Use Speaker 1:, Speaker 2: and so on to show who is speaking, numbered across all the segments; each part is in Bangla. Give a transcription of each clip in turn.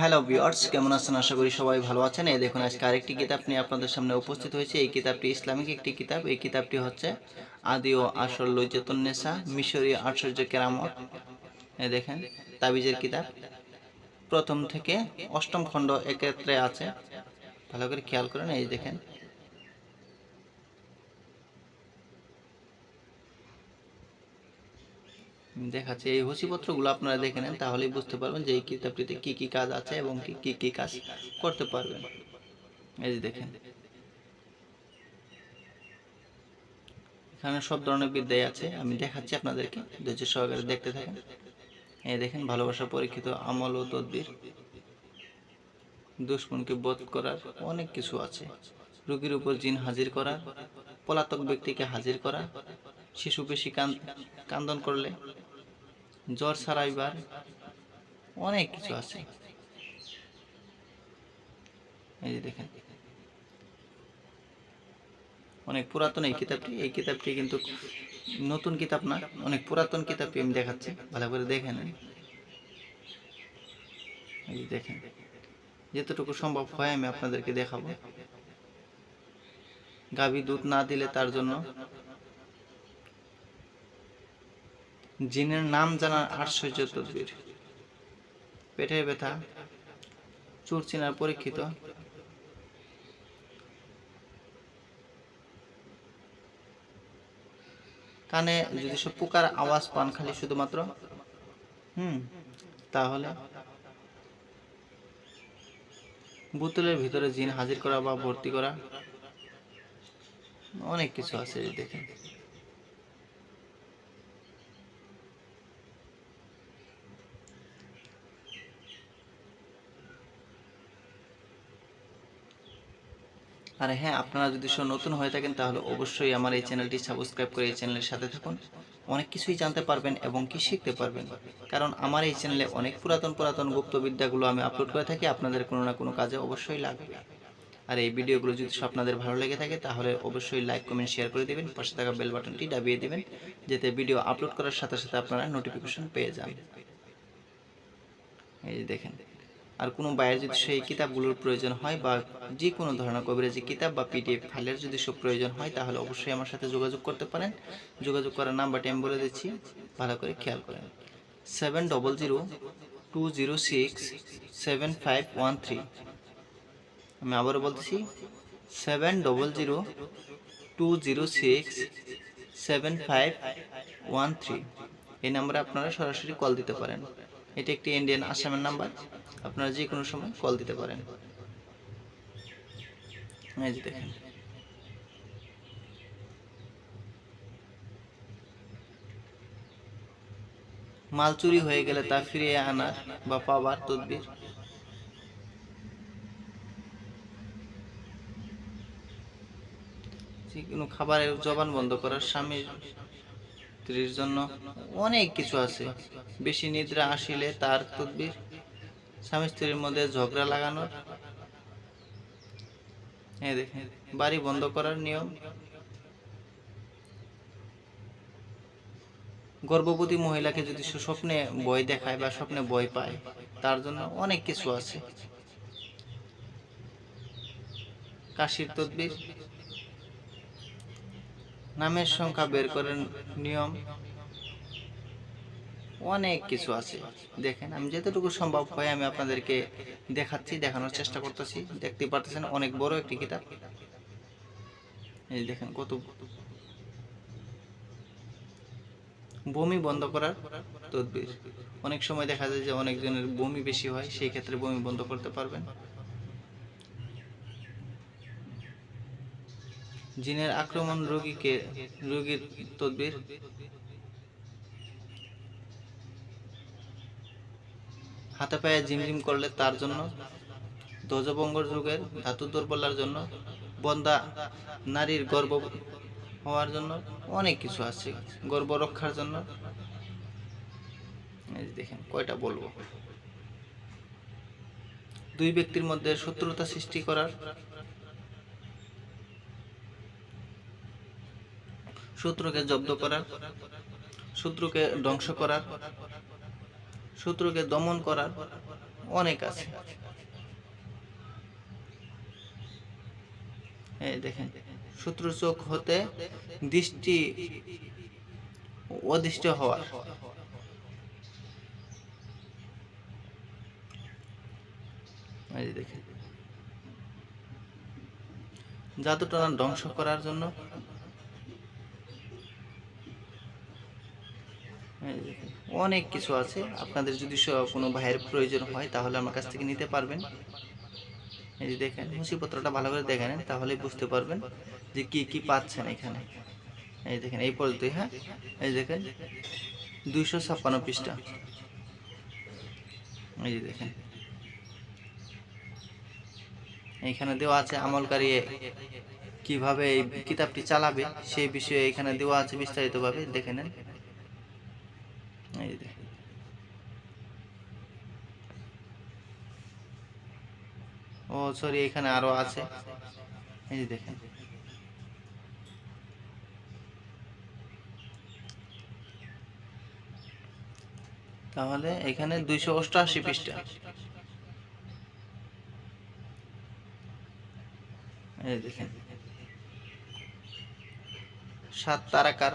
Speaker 1: হ্যালো ভিওর্স কেমন আছেন? আশা করি সবাই ভালো আছেন। এই দেখুন, আজকে আরেকটি কিতাব নিয়ে আপনাদের সামনে উপস্থিত হয়েছে। এই কিতাবটি ইসলামিক একটি কিতাব। এই কিতাবটি হচ্ছে আদি ও আসল লজ্জাতুন্নেসা মিশরীয় আশ্চর্য কেরামত। দেখেন, তাবিজের কিতাব। প্রথম থেকে অষ্টম খণ্ড একত্রে আছে। ভালো করে খেয়াল করেন, এই দেখেন। দেখাচ্ছে। এই হুসিপত্রগুলো আপনারা দেখে নেন, তাহলেই বুঝতে পারবেন যে এই কিতাবটিতে কি কি কাজ আছে এবং কি কি কি কাজ করতে পারবেন। এই যে দেখেন। এখানে সব ধরনের বিদ্যায় আছে, আমি দেখাচ্ছি আপনাদেরকে, ধৈর্য সহকারে দেখতে থাকেন। এই দেখেন, ভালোবাসা, পরীক্ষিত, আমল ও তদ্বির। দুশ্মনকে বোধ করার অনেক কিছু আছে। রোগীর উপর জিন হাজির করা, পলাতক ব্যক্তিকে হাজির করা, শিশু বেশি কান কান্দন করলে জ্বর সারাইবার অনেক কিছু আছে। এই যে দেখেন। অনেক পুরাতন এই কিতাবটি। এই কিতাবটি কিন্তু নতুন কিতাব না, অনেক পুরাতন কিতাবটি আমি দেখাচ্ছি। ভালো করে দেখেন এই যে দেখেন। যতটুকু সম্ভব হয় আমি আপনাদেরকে দেখাবো। গাভী দুধ না দিলে তার জন্য জিনের নাম জানার আশ্চর্য তদ্বির। পেটের ব্যথা চুর চেনার পরীক্ষিত। কানে যদি সব পোকার আওয়াজ পান খালি শুধুমাত্র, হুম, তাহলে? বোতলের ভিতরে জিন হাজির করা বা ভর্তি করা, অনেক কিছু আছে দেখেন। আর হ্যাঁ আপনারা যদি সব নতুন হয়ে থাকেন, তাহলে অবশ্যই আমার এই চ্যানেলটি সাবস্ক্রাইব করে এই চ্যানেলের সাথে থাকুন। অনেক কিছুই জানতে পারবেন এবং কি শিখতে পারবেন। কারণ আমার এই চ্যানেলে অনেক পুরাতন পুরাতন গুপ্তবিদ্যাগুলো আমি আপলোড করে থাকি, আপনাদের কোনো না কোনো কাজে অবশ্যই লাগবে। আর এই ভিডিওগুলো যদি আপনাদের ভালো লেগে থাকে, তাহলে অবশ্যই লাইক, কমেন্ট, শেয়ার করে দেবেন, পাশে থাকা বেল বাটনটি দাবিয়ে দেবেন, যাতে ভিডিও আপলোড করার সাথে সাথে আপনারা নোটিফিকেশন পেয়ে যান। এই যে দেখেন। আর কোনো বাইরের যদি সেই কিতাবগুলোর প্রয়োজন হয় বা যে কোনো ধরনের কবিরাজি কিতাব বা পিডিএফ ফাইলের যদি সব প্রয়োজন হয়, তাহলে অবশ্যই আমার সাথে যোগাযোগ করতে পারেন। যোগাযোগ করার নাম্বারটি আমি বলে দিচ্ছি, ভালো করে খেয়াল করেন। Seven double zero two zero six seven five one three আমি আবারও বলছি seven double zero two zero six seven five one three এই নাম্বারে আপনারা সরাসরি কল দিতে পারেন। এটি একটি ইন্ডিয়ান আসামের নাম্বার আপনারা যে কোনো সময় কল দিতে পারেন। এই যে দেখেন। মাল চুরি হয়ে গেলে তা ফিরিয়ে আনার বা পাবার তদবির। যে কোনো খাবারের জবান বন্ধ করার স্বামীর স্ত্রীর জন্য অনেক কিছু আছে। বেশি নিদ্রা আসিলে তার তদবির স্বামী স্ত্রীর মধ্যে ঝগড়া লাগানোর। এই দেখেন, বাড়ি বন্ধ করার নিয়ম। গর্ভবতী মহিলাকে যদি স্বপ্নে বই দেখায় বা স্বপ্নে বই পায়, তার জন্য অনেক কিছু আছে। কাশির তদবির নামের সংখ্যা বের করার নিয়ম। অনেক কিছু আছে। দেখেন, আমি যতটুকু সম্ভব হয় আমি আপনাদেরকে দেখাচ্ছি, দেখানোর চেষ্টা করতেছি। দেখতে পারতেছেন, অনেক বড় একটি কিতাব। এই দেখেন কত বমি বন্ধ করার তদবির। অনেক সময় দেখা যায় যে অনেকজনের বমি বেশি হয়, সেই ক্ষেত্রে বমি বন্ধ করতে পারবেন। জিনের আক্রমণ রোগীকে, রোগীর তদবির। হাতে পায়ে ঝিমঝিম করলে তার জন্য, ধ্বজভঙ্গর যুগের ধাতু দুর্বলার জন্য, বন্দা নারীর গর্ভ হওয়ার জন্য অনেক কিছু আছে, গর্ব রক্ষার জন্য। দেখেন, কয়টা বলব। দুই ব্যক্তির মধ্যে শত্রুতা সৃষ্টি করার শত্রুকে জব্দ করার শত্রুকে ধ্বংস করার শত্রুকে দমন করার অনেক আছে। এই দেখেন শত্রু চোখ হতে দৃষ্টি অদৃষ্ট হওয়া। দেখেন, জাদুটনা ধ্বংস করার জন্য অনেক কিছু আছে। আপনাদের যদি কোনো ভাইয়ের প্রয়োজন হয়, তাহলে আমার কাছ থেকে নিতে পারবেন। এই যে দেখেন মুসিপত্রটা ভালো করে দেখে নেন, তাহলেই বুঝতে পারবেন যে কি কি পাচ্ছেন এখানে। এই দেখেন, এই পর্যন্তই হ্যাঁ? এই দেখেন, দুইশো ছাপ্পান্ন পৃষ্ঠা। এই যে দেখেন। এইখানে দেওয়া আছে আমলকারী কীভাবে এই কিতাবটি চালাবে সেই বিষয়ে এখানে দেওয়া আছে বিস্তারিতভাবে, দেখে নেন এই যে দেখেন। ও সরি এখানে আরও আছে। এই যে দেখেন। তাহলে এখানে দুইশো অষ্টআশি পৃষ্ঠা। এই দেখেন। সাত তারাকার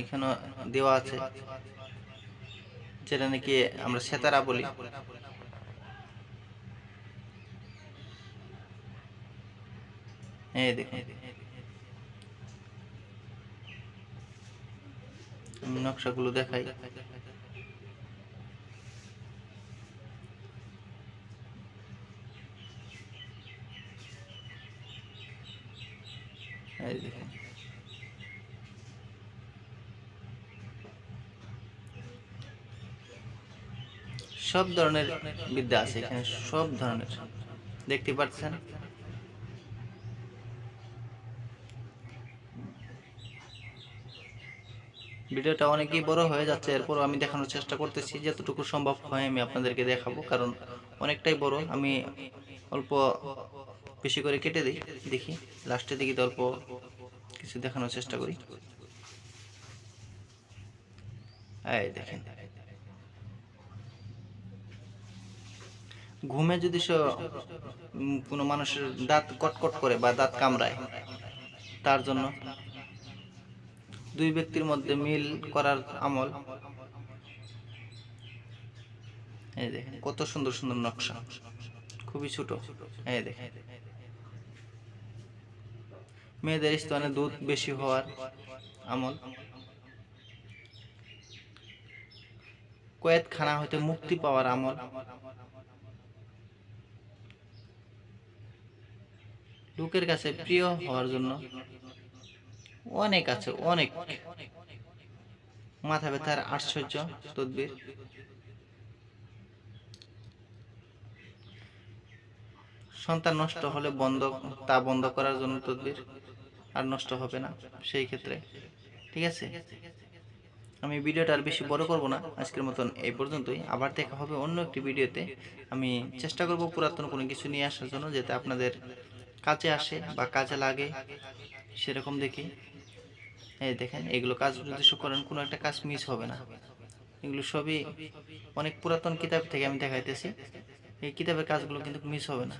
Speaker 1: এখানে দেওয়া আছে। যেটা নাকি আমরা সেতারা বলি। এই দেখেন নকশাগুলো দেখাই। এই সব ধরনের বিদ্যা আছে এখানে সব ধরনের। দেখতে পাচ্ছেন? ভিডিওটা অনেকই বড় হয়ে যাচ্ছে। এরপর আমি দেখানোর চেষ্টা করতেছি, যতটুকু সম্ভব হয় আমি আপনাদেরকে দেখাবো, কারণ অনেকটাই বড়। আমি অল্প বেশি করে কেটে দিই, দেখি। লাস্টের দিকে অল্প কিছু দেখানোর চেষ্টা করি। এই দেখেন। ঘুমে যদি স- কোনো মানুষের দাঁত কটকট করে বা দাঁত কামড়ায়, তার জন্য দুই ব্যক্তির মধ্যে মিল করার আমল। এই দেখেন, কত সুন্দর সুন্দর নকশা। খুবই ছোট। এই দেখেন। মেয়েদের স্তনে দুধ বেশি হওয়ার আমল। কয়েদখানা হইতে মুক্তি পাওয়ার আমল। লোকের কাছে প্রিয় হওয়ার জন্য অনেক আছে, অনেক। মাথা ব্যথার আশ্চর্য তদ্বির। সন্তান নষ্ট হলে বন্ধ, তা বন্ধ করার জন্য তদ্বির, আর নষ্ট হবে না সেই ক্ষেত্রে। ঠিক আছে? আমি ভিডিওটা আর বেশি বড় করব না। আজকের মতন এই পর্যন্তই। আবার দেখা হবে অন্য একটি ভিডিওতে। আমি চেষ্টা করব পুরাতন কোনো কিছু নিয়ে আসার জন্য, যাতে আপনাদের কাজে আসে বা কাজে লাগে সেরকম দেখি। এই দেখেন এগুলো কাজ যদি করেন কোনো একটা কাজ মিস হবে না। এগুলো সবই অনেক পুরাতন কিতাব থেকে আমি দেখাইতেছি। এই কিতাবের কাজগুলো কিন্তু মিস হবে না।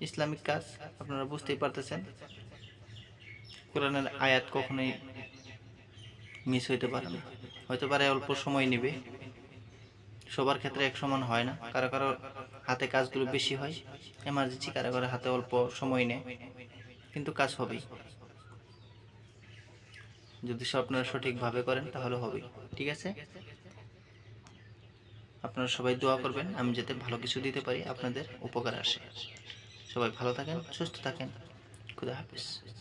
Speaker 1: ইসলামিক কাজ আপনারা বুঝতেই পারতেছেন। কোরআনের আয়াত কখনোই মিস হইতে পারে না। হয়তো পারে অল্প সময় নেবে। সবার ক্ষেত্রে এক সমান হয় না। কারও কারও হাতে কাজগুলো বেশি হয়। এমার্জেন্সি কারও কারও হাতে অল্প সময় নেয়। কিন্তু কাজ হবেই। যদি সব আপনারা সঠিকভাবে করেন, তাহলে হবে। ঠিক আছে? আপনারা সবাই দোয়া করবেন, আমি যাতে ভালো কিছু দিতে পারি, আপনাদের উপকার আসে। সবাই ভালো থাকেন, সুস্থ থাকেন। খুদা হাফিজ।